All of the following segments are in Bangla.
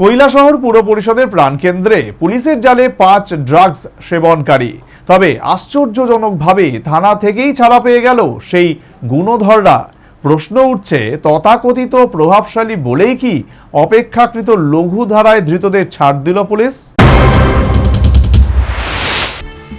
কৈলাসহর পুর পরিষদের প্রাণকেন্দ্রে পুলিশের জালে পাঁচ ড্রাগস সেবনকারী। তবে আশ্চর্যজনকভাবে থানা থেকেই ছাড়া পেয়ে গেল সেই গুণধররা। প্রশ্ন উঠছে, তথাকথিত প্রভাবশালী বলেই কি অপেক্ষাকৃত লঘু ধারায় ধৃতদের ছাড় দিল পুলিশ?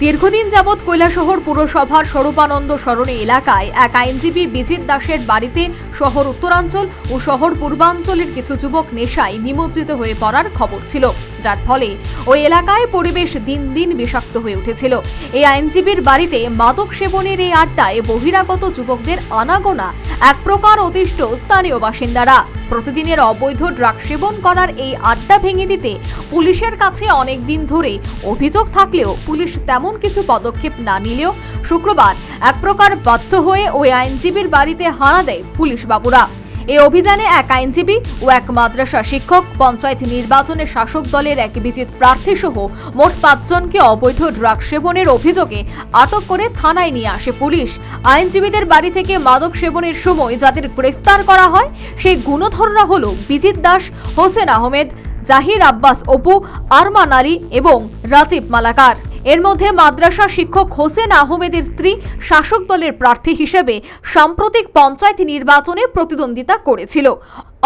দীর্ঘদিন যাবৎ কৈলাসহর পুরসভার স্বরূপানন্দ সরণি এলাকায় এক আইনজীবী বিজিত দাসের বাড়িতে শহর উত্তরাঞ্চল ও শহর পূর্বাঞ্চলের কিছু যুবক নেশায় নিমজ্জিত হয়ে পড়ার খবর ছিল, যার ফলে ওই এলাকায় পরিবেশ দিন দিন বিষাক্ত হয়ে উঠেছিল। এই আইনজীবীর বাড়িতে মাদক সেবনের এই আড্ডায় বহিরাগত যুবকদের আনাগোনা এক প্রকার অতিষ্ঠ স্থানীয় বাসিন্দারা। প্রতিদিনের অবৈধ ড্রাগ সেবন করার এই আড্ডা ভেঙে দিতে পুলিশের কাছে অনেক দিন ধরে অভিযোগ থাকলেও পুলিশ তেমন কিছু পদক্ষেপ না নিলেও শুক্রবার এক প্রকার বাধ্য হয়ে ওই আইনজীবীর বাড়িতে হানা দেয় পুলিশ বাবুরা এই অভিযানে এক আইনজীবী ও এক মাদ্রাসা শিক্ষক, পঞ্চায়েত নির্বাচনে শাসক দলের এক বিজিত প্রার্থী সহ মোট পাঁচজনকে অবৈধ ড্রাগ সেবনের অভিযোগে আটক করে থানায় নিয়ে আসে পুলিশ। আইনজীবীদের বাড়ি থেকে মাদক সেবনের সময় যাদের গ্রেফতার করা হয়, সেই গুণধররা হল বিজিত দাস, হোসেন আহমেদ, জাহির আব্বাস অপু, আরমান আলী এবং রাজীব মালাকার। এর মধ্যে মাদ্রাসা শিক্ষক হোসেন আহমেদের স্ত্রী শাসক দলের প্রার্থী হিসেবে সাম্প্রতিক পঞ্চায়েত নির্বাচনে প্রতিদ্বন্দ্বিতা করেছিল।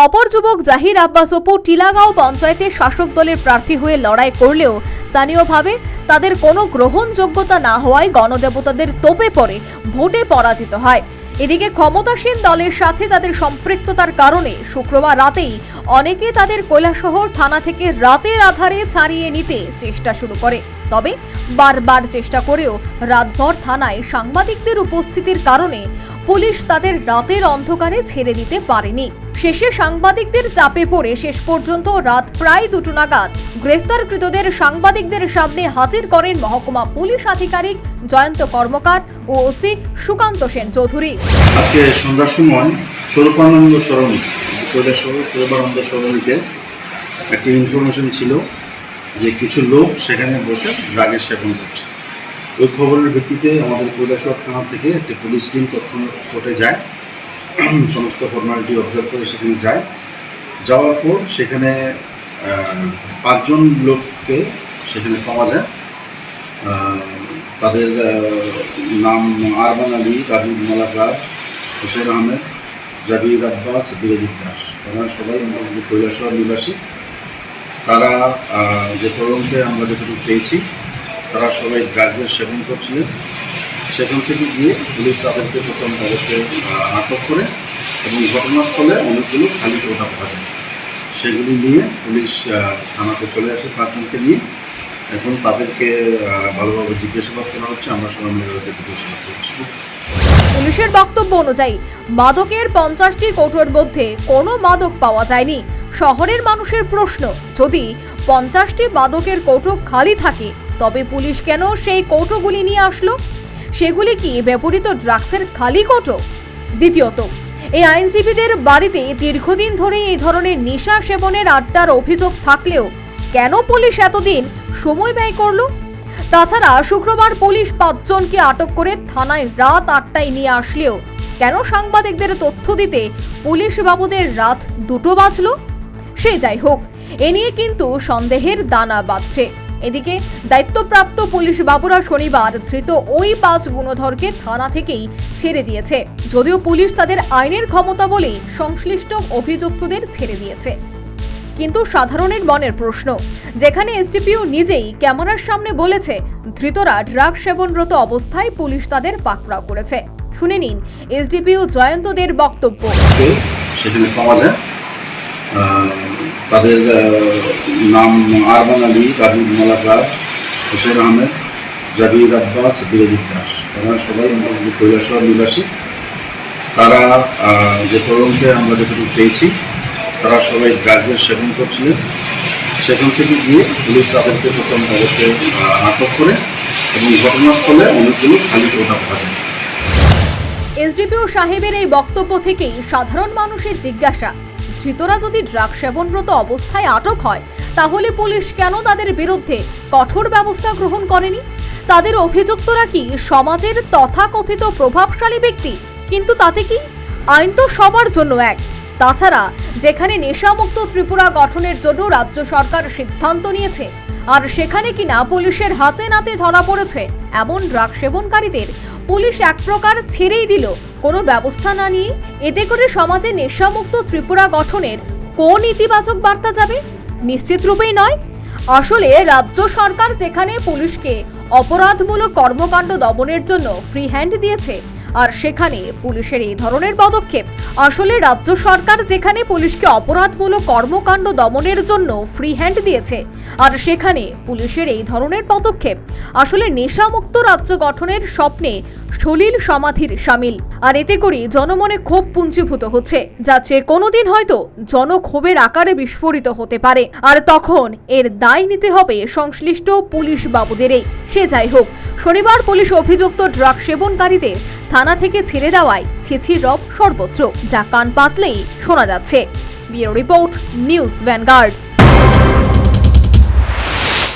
অপর যুবক জাহির আব্বাস অপু টিলাগাঁও পঞ্চায়েতে শাসক দলের প্রার্থী হয়ে লড়াই করলেও স্থানীয়ভাবে তাদের কোনো গ্রহণযোগ্যতা না হওয়ায় গণদেবতাদের তোপে পড়ে ভোটে পরাজিত হয়। এদিকে ক্ষমতাসীন দলের সাথে তাদের সম্পৃক্ততার কারণে শুক্রবার রাতেই অনেকে তাদের কৈলাসহর থানা থেকে রাতের আধারে ছাড়িয়ে নিতে চেষ্টা শুরু করে। তবে বারবার চেষ্টা করেও রাতভর থানায় সাংবাদিকদের উপস্থিতির কারণে পুলিশ তাদের রাতের অন্ধকারে ছেড়ে দিতে পারেনি। শেষে সাংবাদিকদের চাপে পড়ে শেষ পর্যন্ত রাত প্রায় দুটো নাগাদ গ্রেফতারকৃতদের সাংবাদিকদের সামনে হাজির করেন মহকুমা পুলিশ আধিকারিক জয়ন্ত কর্মকার ও ওসি সুকান্ত সেন চৌধুরী। আজকে সন্ধ্যার সময় স্বরূপানন্দ সরণি সরণিতে একটি ইনফরমেশন ছিল। কিছু লোক সেখানে বসে ড্রাগের সেবন করছে। ওই খবরের ভিত্তিতে আমাদের কৈলাসহর থানা থেকে একটি পুলিশ টিম তৎক্ষণাৎ স্পটে যায়। সমস্ত ফর্মালিটি অবজার্ভ করে সেখানে যায়। যাওয়ার পর সেখানে পাঁচজন লোককে সেখানে পাওয়া যায়। তাদের নাম আরমান আলী কাজী মালাকার হোসেন আহমেদ, জাবির আব্বাস বিরোজিত দাস। তারা সবাই কৈলাসহর নিবাসী। তারা যে তদন্তে আমরা যেটুকু পেয়েছি, তারা সবাই ড্রাগসের সেবন করছিলেন। সেখান থেকে গিয়ে পুলিশ তাদেরকে প্রথম তাদেরকে আটক করে এবং ঘটনাস্থলে অনেকগুলো খালি কোটা পাওয়া যায়। সেগুলি নিয়ে পুলিশ থানাতে চলে আসে পাঁচজনকে নিয়ে। এখন তাদেরকে ভালোভাবে জিজ্ঞাসাবাদ করা হচ্ছে। আমরা সবাই মিলে তাদেরকে জিজ্ঞাসাবাদ করছি। পুলিশের বক্তব্য অনুযায়ী, মাদকের পঞ্চাশটি কৌটোর মধ্যে কোনো মাদক পাওয়া যায়নি। শহরের মানুষের প্রশ্ন, যদি পঞ্চাশটি মাদকের কৌটো খালি থাকে, তবে পুলিশ কেন সেই কৌটোগুলি নিয়ে আসলো? সেগুলি কি ব্যবহৃত ড্রাগসের খালি কৌটো? দ্বিতীয়ত, এই আইনজীবীদের বাড়িতে দীর্ঘদিন ধরে এই ধরনের নেশা সেবনের আড্ডার অভিযোগ থাকলেও কেন পুলিশ এতদিন সময় ব্যয় করল? তাছাড়া শুক্রবার পুলিশ পাঁচজনকে আটক করে থানায় রাত আটটায় নিয়ে আসলেও কেন সাংবাদিকদের তথ্য দিতে পুলিশ বাবুদের রাত দুটো বাজলো? সে যাই হোক, এ নিয়ে কিন্তু সন্দেহের দানা বাঁধছে। এদিকে দায়িত্বপ্রাপ্ত পুলিশ বাবুরা শনিবার ধৃত ওই পাঁচ গুণধরকে থানা থেকেই ছেড়ে দিয়েছে। যদিও পুলিশ তাদের আইনের ক্ষমতা বলেই সংশ্লিষ্ট অভিযুক্তদের ছেড়ে দিয়েছে। কিন্তু সাধারণের মনের প্রশ্ন, যেখানে এসডিপিও নিজেই ক্যামেরার সামনে বলেছে, ধৃতরা ড্রাগ সেবনরত অবস্থায় পুলিশ তাদের পাকড়াও করেছে। শুনে নিন এসডিপিও জয়ন্তদের বক্তব্য। তাদের নাম আরমান আলী কাজী মালাকার হোসেন আহমেদ, জাবির আব্বাস বিরোজিত দাস। তারা সবাই মোটামুটি নিবাসী। তারা যে তদন্তে আমরা যেটুকু পেয়েছি, তারা সবাই ড্রাগসের সেবন করছিলেন। সেখান থেকে গিয়ে পুলিশ তাদেরকে প্রথম তাদেরকে আটক করে এবং ঘটনাস্থলে অনেকগুলো খালি কোটা পাওয়া এসডিপিও সাহেবের এই বক্তব্য থেকেই সাধারণ মানুষের জিজ্ঞাসা। ধৃতরা যদি ড্রাগ সেবনরত অবস্থায় আটক হয়, তাহলে পুলিশ কেন তাদের বিরুদ্ধে কঠোর ব্যবস্থা গ্রহণ করেনি? তাদের অভিযুক্তরা কি সমাজের তথাকথিত প্রভাবশালী ব্যক্তি? কিন্তু তাতে কি? আইন তো সবার জন্য এক। তাছাড়া, যেখানে নেশামুক্ত ত্রিপুরা গঠনের জন্য রাজ্য সরকার সিদ্ধান্ত নিয়েছে আর সেখানে কিনা পুলিশের হাতে নাতে ধরা পড়েছে, এমন ড্রাগ সেবনকারীদের পুলিশ এক প্রকার ছেড়েই দিল। কোনো ব্যবস্থা না নিয়ে এতে করে সমাজে নেশামুক্ত ত্রিপুরা গঠনের কোন ইতিবাচক বার্তা যাবে? নিশ্চিত রূপেই নয়। আসলে রাজ্য সরকার যেখানে পুলিশকে অপরাধমূলক কর্মকাণ্ড দমনের জন্য ফ্রি হ্যান্ড দিয়েছে আর সেখানে পুলিশের এই ধরনের পদক্ষেপ। আসলে রাজ্য সরকার যেখানে পুলিশকে অপরাধমূলক কর্মকাণ্ড দমনের জন্য ফ্রি হ্যান্ড দিয়েছে, আর সেখানে পুলিশের এই ধরনের পদক্ষেপ, আসলে নেশামুক্ত রাজ্য গঠনের স্বপ্নে সলিল সমাধির সামিল। আর এতে করে জনমনে ক্ষোভ পুঞ্জীভূত হচ্ছে, যা যে কোনোদিন হয়তো জনক্ষোভের আকারে বিস্ফোরিত হতে পারে। আর তখন এর দায় নিতে হবে সংশ্লিষ্ট পুলিশ বাবুদেরই। সে যাই হোক, শনিবার পুলিশ অভিযুক্ত ড্রাগ সেবনকারীদের থানা থেকে ছেড়ে দেওয়ায় ছিছির রব সর্বত্র, যা কান পাতলেই শোনা যাচ্ছে। বিয়ের রিপোর্ট, নিউজ ভ্যানগার্ড।